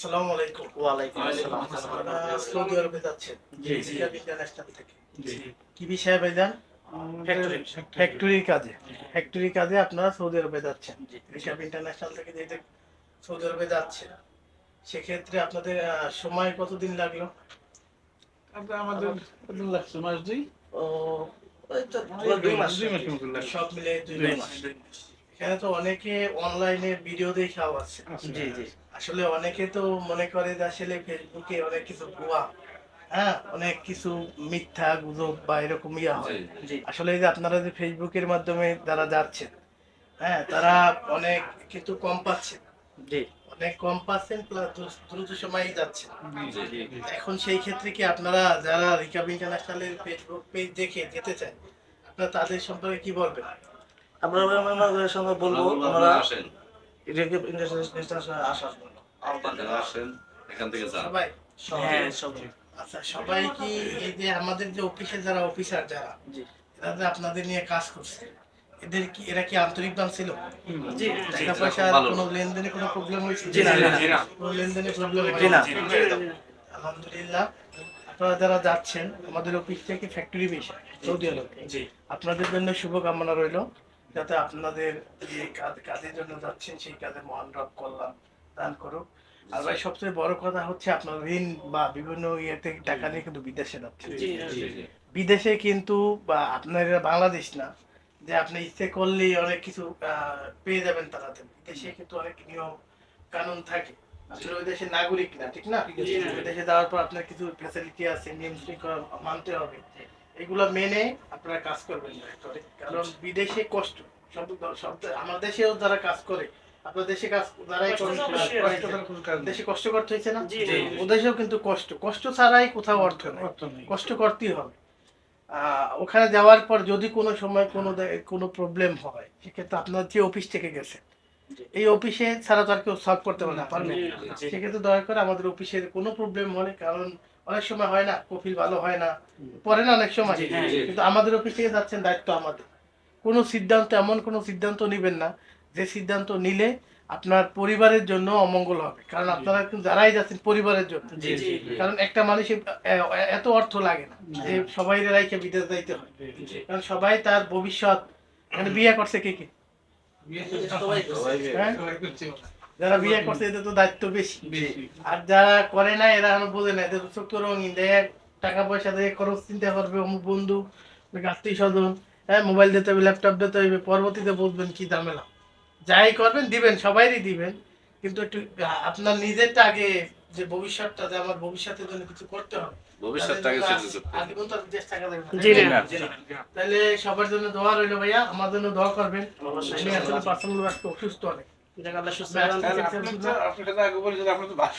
আসসালামু আলাইকুম। ওয়ালাইকুম আসসালাম। আপনারা সৌদি আরবে যাচ্ছেন। জি, জি। ইন্টারন্যাশনাল থেকে। জি। কি বিষয়ে ভাইজান? ফ্যাক্টরির কাজে। ফ্যাক্টরির কাজে আপনারা সৌদি আরবে যাচ্ছেন। ইন্টারন্যাশনাল থেকে যেহেতু সৌদি আরবে যাচ্ছেন সেক্ষেত্রে আপনাদের সময় কতদিন লাগল? আমাদের কতদিন লাগছে? মাস দুই? ও দুই মাস। দুই মাস সব মিলে দুই মাস। এখানে তো অনেকে অনলাইনে ভিডিও দেখাও আছে। জি জি। আসলে অনেকে তো মনে করে যে আসলে ফেসবুকে অনেক কিছু ভুয়া হ্যাঁ? অনেক কিছু মিথ্যা গুজব বা এরকম ইয়া হয়। আসলে যে আপনারা যে ফেসবুকের মাধ্যমে যারা যাচ্ছেন হ্যাঁ? তারা অনেক কিন্তু কম পাচ্ছেন। জি। অনেক কম পাচ্ছেন প্লাস দ্রুত সময়ই যাচ্ছেন। এখন সেই ক্ষেত্রে কি আপনারা যারা রিকাব ইন্টারন্যাশনালের ফেসবুক পেজ দেখে যেতে চান আপনারা তাদের সম্পর্কে কি বলবেন? সঙ্গে বলব আমরা আসেন। ইন্টারন্যাশনাল আসার জন্য। আপনারা আসেন এখান থেকে যান। সবাই হ্যাঁ সব আচ্ছা সবাই কি এই যে আমাদের যে অফিসে যারা অফিসার যারা জি। এরা যে আপনাদের নিয়ে কাজ করছে? এদের কি এরা কি আন্তরিক দান ছিল? জি। টাকা পয়সার কোনো লেনদেনে কোনো প্রবলেম হয়েছে? জি না, কোনো লেনদেনে প্রবলেম না। আলহামদুলিল্লাহ আপনারা যারা যাচ্ছেন আমাদের অফিস থেকে ফ্যাক্টরি বেশি সৌদি আরবে। জি। আপনাদের জন্য শুভকামনা রইল। যাতে আপনাদের যে কাজ কাজের জন্য যাচ্ছেন সেই কাজে মহান রব কল্যাণ দান করুক। আর ভাই সবচেয়ে বড় কথা হচ্ছে আপনার ঋণ বা বিভিন্ন ইয়েতে টাকা নিয়ে কিন্তু বিদেশে যাচ্ছেন। বিদেশে কিন্তু বা আপনার বাংলাদেশ না যে আপনি ইচ্ছে করলেই অনেক কিছু পেয়ে যাবেন তাড়াতাড়ি বিদেশে কিন্তু অনেক নিয়ম কানুন থাকে। আসলে ওই দেশের নাগরিক না ঠিক না? ওই দেশে যাওয়ার পর আপনার কিছু ফ্যাসিলিটি আছে নিয়ম শৃঙ্খলা মানতে হবে। এগুলো মেনে আপনারা কাজ করবেন। কারণ বিদেশে কষ্ট। সব সব আমার দেশেও যারা কাজ করে আপনার দেশে কাজ যারাই করে দেশে কষ্ট করতে হয়েছে না? ওদেশেও কিন্তু কষ্ট। কষ্ট ছাড়াই কোথাও অর্থ নেই। কষ্ট করতেই হবে। আহ, ওখানে যাওয়ার পর যদি কোনো সময় কোনো কোনো প্রবলেম হয় সেক্ষেত্রে আপনার যে অফিস থেকে গেছে এই অফিসে ছাড়া তো আর কেউ সলভ করতে পারে না পারবে না। সেক্ষেত্রে দয়া করে আমাদের অফিসের কোনো প্রবলেম হলে কারণ অনেক সময় হয় না কফিল ভালো হয় না পরে না অনেক সময়। কিন্তু আমাদের অফিস থেকে যাচ্ছেন দায়িত্ব আমাদের। কোনো সিদ্ধান্ত এমন কোনো সিদ্ধান্ত নেবেন না যে সিদ্ধান্ত নিলে আপনার পরিবারের জন্য অমঙ্গল হবে। কারণ আপনারা কিন্তু যারাই যাচ্ছেন পরিবারের জন্য। জি জি কারণ একটা মানুষের এত অর্থ লাগে না যে সবাই রাইকে বিদেশ যাইতে হয়। কারণ সবাই তার ভবিষ্যৎ মানে বিয়ে করছে কে কে? সবাই। হ্যাঁ? যারা বিয়ে করছে এদের তো দায়িত্ব বেশি। আর যারা করে না এরা এখন বোঝে না এদের চোখ তো রঙিন দেয় টাকা পয়সা দিয়ে খরচ চিন্তা করবে অমুক বন্ধু আত্মীয় স্বজন। হ্যাঁ মোবাইল দিতে হবে ল্যাপটপ দিতে হবে পরবর্তীতে বুঝবেন কি ঝামেলা। যাই করবেন দিবেন সবাইরই দিবেন। কিন্তু একটু আপনার নিজেরটা আগে যে ভবিষ্যৎটা যে আমার ভবিষ্যতের জন্য কিছু করতে হবে। তাহলে সবার জন্য দোয়া রইল ভাইয়া। আমার জন্য দোয়া করবেন। আমি আসলে পার্সোনাল অসুস্থ অনেক। আপনার আগে বলেছেন আপনার তো বাস